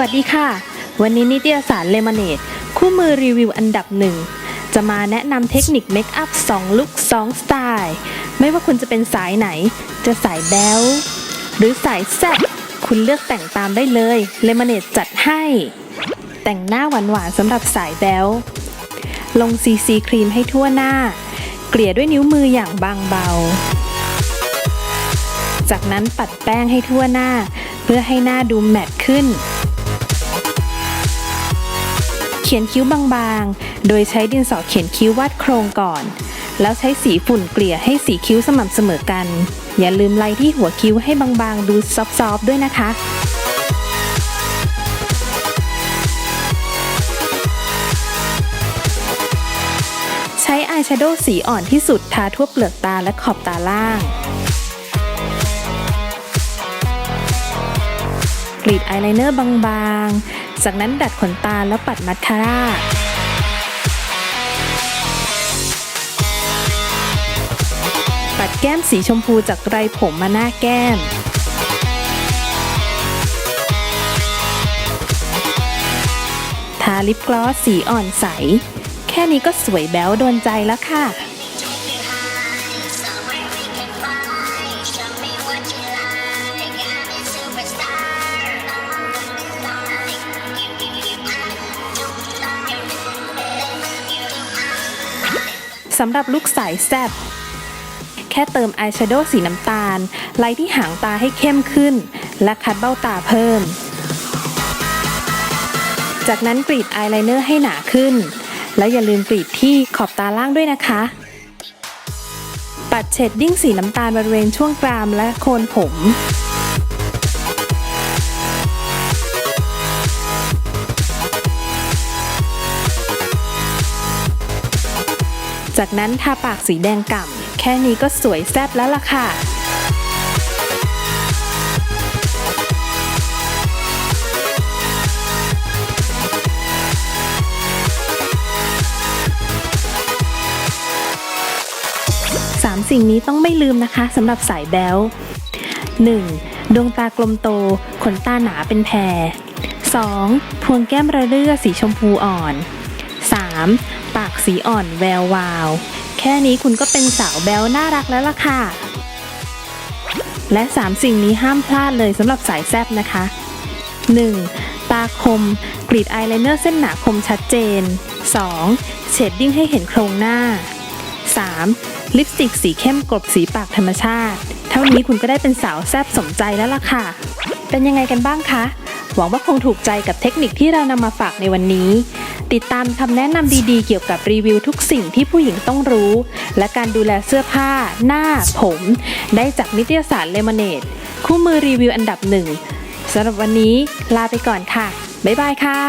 วัสดีค่ะ วันนี้นิตยสารเลมเนดคู่มือรีวิวอันดับหนึ่ง จะมาแนะนำเทคนิคเมคอัพ2ลุค2สไตล์ ไม่ว่าคุณจะเป็นสายไหน จะสายแบ๊วหรือสายแซ่บคุณเลือกแต่งตามได้เลยเลมเนดจัดให้ แต่งหน้าหวานๆสำหรับสายแบ๊วลงซีซีครีมให้ทั่วหน้า เกลี่ยด้วยนิ้วมืออย่างบางเบา จากนั้นปัดแป้งให้ทั่วหน้า เพื่อให้หน้าดูแมตต์ขึ้น เขียนคิ้วบางๆ โดยใช้ดินสอเขียนคิ้ววาดโครงก่อน แล้วใช้สีฝุ่นเกลี่ยให้สีคิ้วสม่ำเสมอกัน อย่าลืมไล่ที่หัวคิ้วให้บางๆ ดูซอฟๆด้วยนะคะใช้อายแชโดว์สีอ่อนที่สุดทาทั่วเปลือกตาและขอบตาล่าง กรีดอายไลเนอร์บางๆ จากนั้นดัดขนตาแล้วปัดมัสคาร่าปัดแก้มสีชมพูจากไรผมมาหน้าแก้ม ทาลิปกลอสสีอ่อนใส แค่นี้ก็สวยแบ๊วโดนใจแล้วค่ะ สำหรับลูกสายแซบแค่เติมอายแชโดว์สีน้ำตาล ไล่ที่หางตาให้เข้มขึ้น และคัดเบ้าตาเพิ่ม จากนั้นกรีดอายไลเนอร์ให้หนาขึ้น แล้วอย่าลืมกรีดที่ขอบตาล่างด้วยนะคะ ปัดเชดดิ้งสีน้ำตาลบริเวณช่วงกรามและโคนผม จากนั้นทาปากสีแดงก่ำ แค่นี้ก็สวยแซ่บแล้วล่ะค่ะสามสิ่งนี้ต้องไม่ลืมนะคะสำหรับสายแบ๊ว 1. ดวงตากลมโต ขนตาหนาเป็นแพร 2. พวงแก้มระเรื่อสีชมพูอ่อน 3. ปากสีอ่อนแวววาว แค่นี้คุณก็เป็นสาวแบ๊วน่ารักแล้วล่ะค่ะ และ 3 สิ่งนี้ห้ามพลาดเลยสำหรับสายแซบนะคะ 1. ตาคม กรีดอายไลเนอร์เส้นหนาคมชัดเจน 2. เชดดิ้งให้เห็นโครงหน้า 3. ลิปสติกสีเข้มกลบสีปากธรรมชาติ เท่านี้คุณก็ได้เป็นสาวแซบสมใจแล้วล่ะค่ะ เป็นยังไงกันบ้างคะ หวังว่าคงถูกใจกับเทคนิคที่เรานำมาฝากในวันนี้ ติดตามคำแนะนำดีๆ เกี่ยวกับรีวิวทุกสิ่งที่ผู้หญิงต้องรู้ และการดูแลเสื้อผ้า หน้า ผม ได้จากนิตยสารเลมอนเนดคู่มือรีวิวอันดับหนึ่งสำหรับวันนี้ลาไปก่อนค่ะ บ๊ายบายค่ะ